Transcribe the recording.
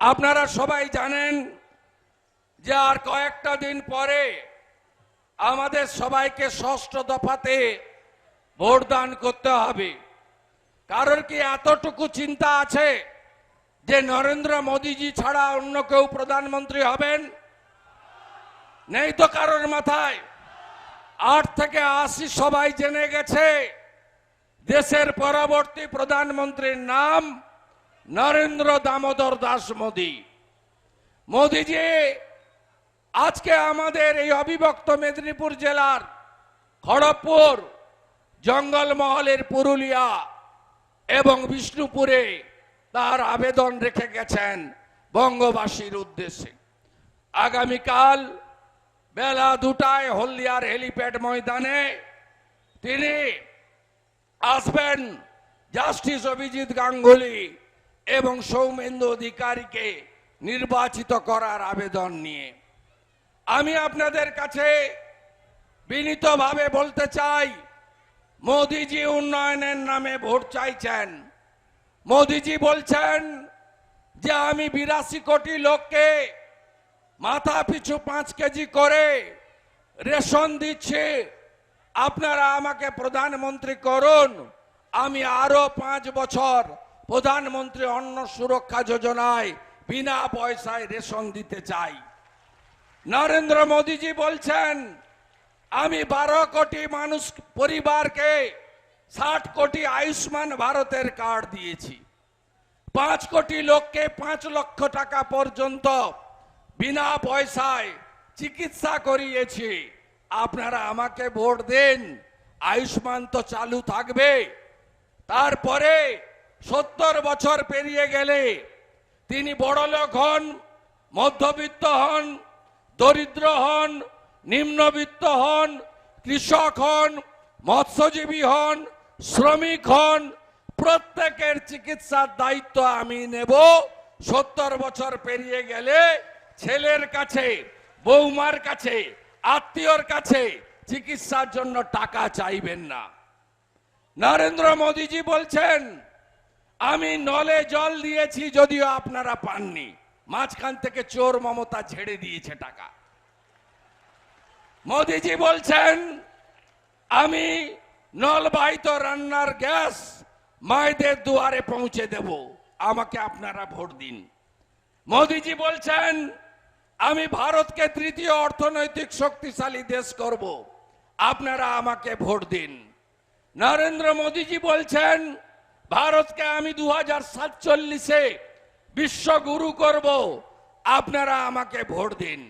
আপনারা সবাই জানেন যে আর কয়েকটা দিন পরে আমাদের সবাইকে ষষ্ঠ দফাতে ভোটদান করতে হবে। কারোর কি এতটুকু চিন্তা আছে যে নরেন্দ্র মোদীজি ছাড়া অন্য কেউ প্রধানমন্ত্রী হবেন? নেই তো কারোর মাথায়। আট থেকে আশি সবাই জেনে গেছে দেশের পরবর্তী প্রধানমন্ত্রীর নাম নরেন্দ্র দামোদর দাস মোদী। মোদীজি, আজকে আমাদের এই অবিভক্ত মেদিনীপুর জেলার খড়গপুর জঙ্গলমহলের পুরুলিয়া এবং বিষ্ণুপুরে তার আবেদন রেখে গেছেন বঙ্গবাসীর উদ্দেশ্যে। আগামীকাল বেলা দুটায় হলদিয়ার হেলিপ্যাড ময়দানে তিনি আসবেন জাস্টিস অভিজিৎ গাঙ্গুলি এবং সৌমেন্দু অধিকারীকে নির্বাচিত করার আবেদন নিয়ে। আমি আপনাদের কাছে বিনীতভাবে বলতে চাই, মোদিজি উন্নয়নের নামে ভোট চাইছেন। মোদিজি বলছেন যে আমি বিরাশি কোটি লোককে মাথা পিছু পাঁচ কেজি করে রেশন দিচ্ছি। আপনারা আমাকে প্রধানমন্ত্রী করুন, আমি আরও পাঁচ বছর প্রধানমন্ত্রী অন্ন সুরক্ষা যোজনায় বিনা পয়সায় রেশন দিতে চাই। নরেন্দ্র মোদীজি বলছেন, আমি বারো কোটি মানুষ, পরিবারকে ষাট কোটি আয়ুষ্মান ভারতের কার্ড দিয়েছি। পাঁচ কোটি লোককে পাঁচ লক্ষ টাকা পর্যন্ত বিনা পয়সায় চিকিৎসা করিয়েছি। আপনারা আমাকে ভোট দেন, আয়ুষ্মান তো চালু থাকবে। তারপরে সত্তর বছর পেরিয়ে গেলে তিনি বড়লোক হন, মধ্যবিত্ত হন, দরিদ্র হন, নিম্নবিত্ত হন, কৃষক হন, মৎস্যজীবী হন, শ্রমিক হন। প্রত্যেকের চিকিৎসার দায়িত্ব আমি নেব। সত্তর বছর পেরিয়ে গেলে ছেলের কাছে, বৌমার কাছে, আত্মীয়র কাছে চিকিৎসার জন্য টাকা চাইবেন না। নরেন্দ্র মোদীজি বলছেন আমি নলে জল দিয়েছি যদিও আপনারা পাননি। মাঝখান থেকে চোর মমতা ছেড়ে দিয়েছে টাকা। মোদিজি বলছেন, আমি নলবাহিত রান্নার গ্যাস মায়েদের দুয়ারে পৌঁছে দেব। আমাকে আপনারা ভোট দিন। মোদিজি বলছেন, আমি ভারতকে তৃতীয় অর্থনৈতিক শক্তিশালী দেশ করব। আপনারা আমাকে ভোট দিন। নরেন্দ্র মোদীজি বলছেন ভারতকে আমি দু হাজার সাতচল্লিশে বিশ্বগুরু করব। আপনারা আমাকে ভোট দিন।